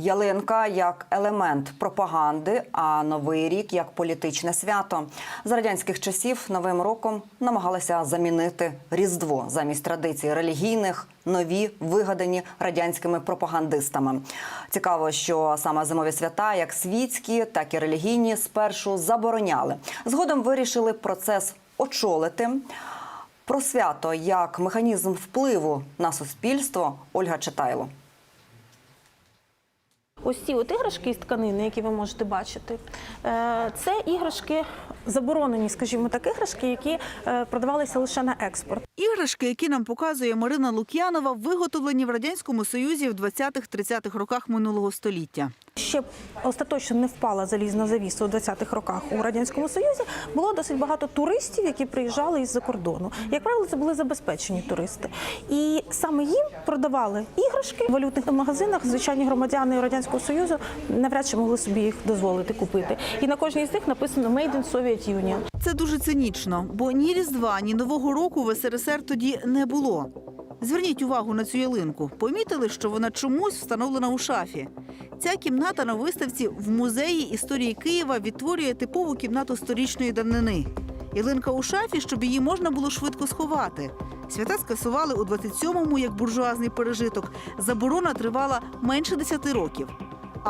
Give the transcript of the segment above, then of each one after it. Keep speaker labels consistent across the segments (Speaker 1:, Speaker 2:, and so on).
Speaker 1: Ялинка як елемент пропаганди, а новий рік як політичне свято. За радянських часів новим роком намагалися замінити різдво замість традицій релігійних, нові вигадані радянськими пропагандистами. Цікаво, що саме зимові свята, як світські, так і релігійні, спершу забороняли. Згодом вирішили процес очолити. Про свято як механізм впливу на суспільство Ольга Читайло.
Speaker 2: Ось ці от іграшки із тканини, які ви можете бачити, е, це іграшки заборонені, скажімо так, іграшки, які е, продавалися лише на експорт.
Speaker 3: Іграшки, які нам показує Марина Лук'янова, виготовлені в радянському союзі в 20-30-х роках минулого століття.
Speaker 2: Ще остаточно не впала залізна завіса у 20-х роках у радянському союзі. Було досить багато туристів, які приїжджали із-за кордону. Як правило, це були забезпечені туристи, і саме їм продавали іграшки в валютних магазинах. Звичайні громадяни радянського союзу навряд чи могли собі їх дозволити купити. І на кожній з них написано «Made in Soviet Union».
Speaker 3: Це дуже цинічно, бо ні Різдва, ні Нового року в СРСР тоді не було. Зверніть увагу на цю ялинку. Помітили, що вона чомусь встановлена у шафі. Ця кімната на виставці в музеї історії Києва відтворює типову кімнату сторічної давнини. Ялинка у шафі, щоб її можна було швидко сховати. Свята скасували у 27-му як буржуазний пережиток. Заборона тривала менше 10 років.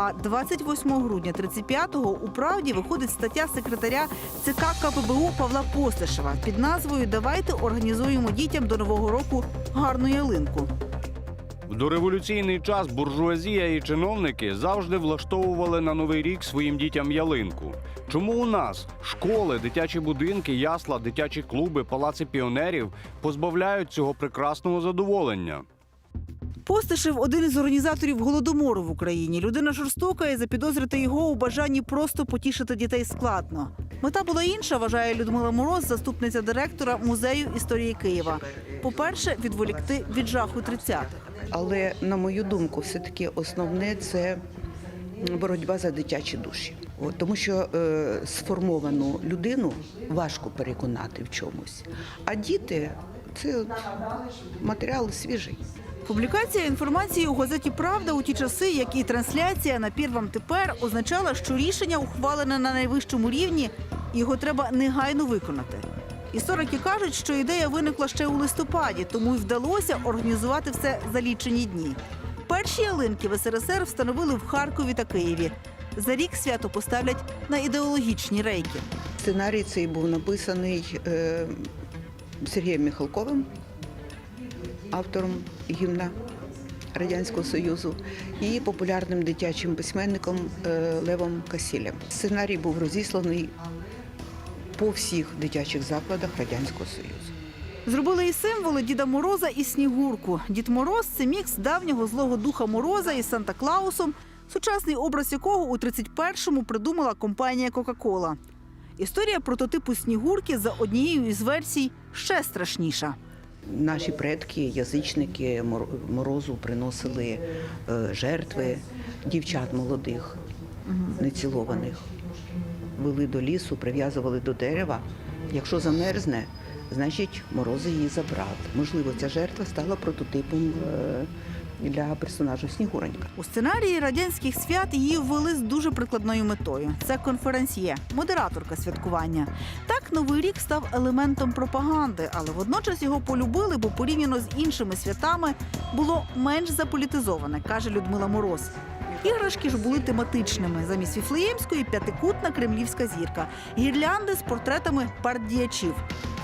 Speaker 3: А 28 грудня 35-го у правді виходить стаття секретаря ЦК КПБУ Павла Постишева під назвою Давайте організуємо дітям до нового року гарну ялинку.
Speaker 4: В дореволюційний час буржуазія і чиновники завжди влаштовували на новий рік своїм дітям ялинку. Чому у нас школи, дитячі будинки, ясла, дитячі клуби, палаци піонерів позбавляють цього прекрасного задоволення?
Speaker 3: Постишев один із організаторів голодомору в Україні. Людина жорстока і запідозрити його у бажанні просто потішити дітей складно. Мета була інша, вважає Людмила Мороз, заступниця директора музею історії Києва. По-перше, відволікти від жаху 30-х.
Speaker 5: Але на мою думку, все-таки основне це боротьба за дитячі душі. От, тому що е, сформовану людину важко переконати в чомусь. А діти це от матеріал свіжий.
Speaker 3: Публікація інформації у газеті Правда у ті часи, як і трансляція на «Первом тепер означала, що рішення ухвалене на найвищому рівні, його треба негайно виконати. Історики кажуть, що ідея виникла ще у листопаді, тому й вдалося організувати все за лічені дні. Перші ялинки в СРСР встановили в Харкові та Києві. За рік свято поставлять на ідеологічні рейки.
Speaker 5: Сценарій цей був написаний е, Сергієм Михалковим, автором гімна Радянського Союзу, і популярним дитячим письменником е, Левом Касілем. Сценарій був розісланий по всіх дитячих закладах Радянського Союзу.
Speaker 3: Зробили і символи Діда Мороза і Снігурку. Дід Мороз це мікс давнього злого духа Мороза із Санта Клаусом, сучасний образ якого у 31-му придумала компанія Кока-Кола. Історія прототипу Снігурки за однією із версій ще страшніша.
Speaker 5: Наші предки, язичники мор- морозу приносили е, жертви дівчат молодих, нецілованих. Вели до лісу, прив'язували до дерева. Якщо замерзне, значить морози її забрав. Можливо, ця жертва стала прототипом е, для персонажа Снігуронька.
Speaker 3: У сценарії радянських свят її ввели з дуже прикладною метою. Це конференсьє, модераторка святкування. Так новий рік став елементом пропаганди, але водночас його полюбили, бо порівняно з іншими святами було менш заполітизоване, каже Людмила Мороз. Іграшки ж були тематичними. Замість Віфлеємської п'ятикутна кремлівська зірка, гірлянди з портретами пардіячів.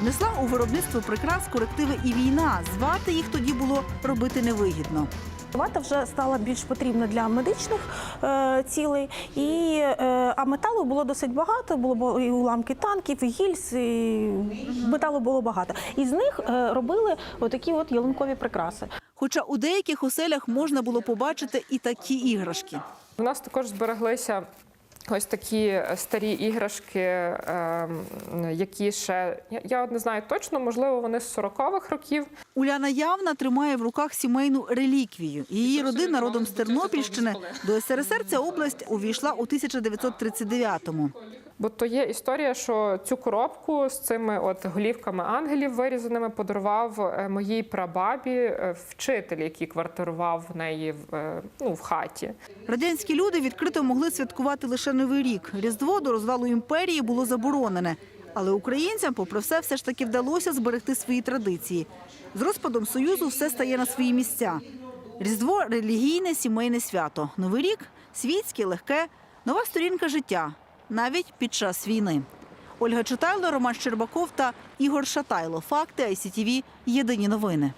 Speaker 3: Внесла у виробництво прикрас корективи і війна. Звати їх тоді було робити невигідно.
Speaker 2: Вата вже стала більш потрібна для медичних е, цілей, і, е, а металу було досить багато. Було і уламки танків, і гільз, і металу було багато. І з них е, робили отакі от ялинкові прикраси.
Speaker 3: Хоча у деяких оселях можна було побачити і такі іграшки.
Speaker 6: У нас також збереглися ось такі старі іграшки, ем, які ще я- я не знаю точно, можливо, вони з 40-х років.
Speaker 3: Уляна Явна тримає в руках сімейну реліквію. Її родина родом з Тернопільщини. До СРСР ця область увійшла у 1939-му.
Speaker 6: Бо то є історія, що цю коробку з цими от голівками ангелів вирізаними подарував е, моїй прабабі е, вчитель, який квартирував в неї в, е, ну, в хаті.
Speaker 3: Радянські люди відкрито могли святкувати лише Новий рік. Різдво до розвалу імперії було заборонене. Але українцям, попри все, все ж таки вдалося зберегти свої традиції. З розпадом Союзу все стає на свої місця. Різдво – релігійне, сімейне свято. Новий рік – світське, легке, нова сторінка життя, навіть під час війни. Ольга Читайло, Роман Щербаков та Ігор Шатайло. Факти ICTV. Єдині новини.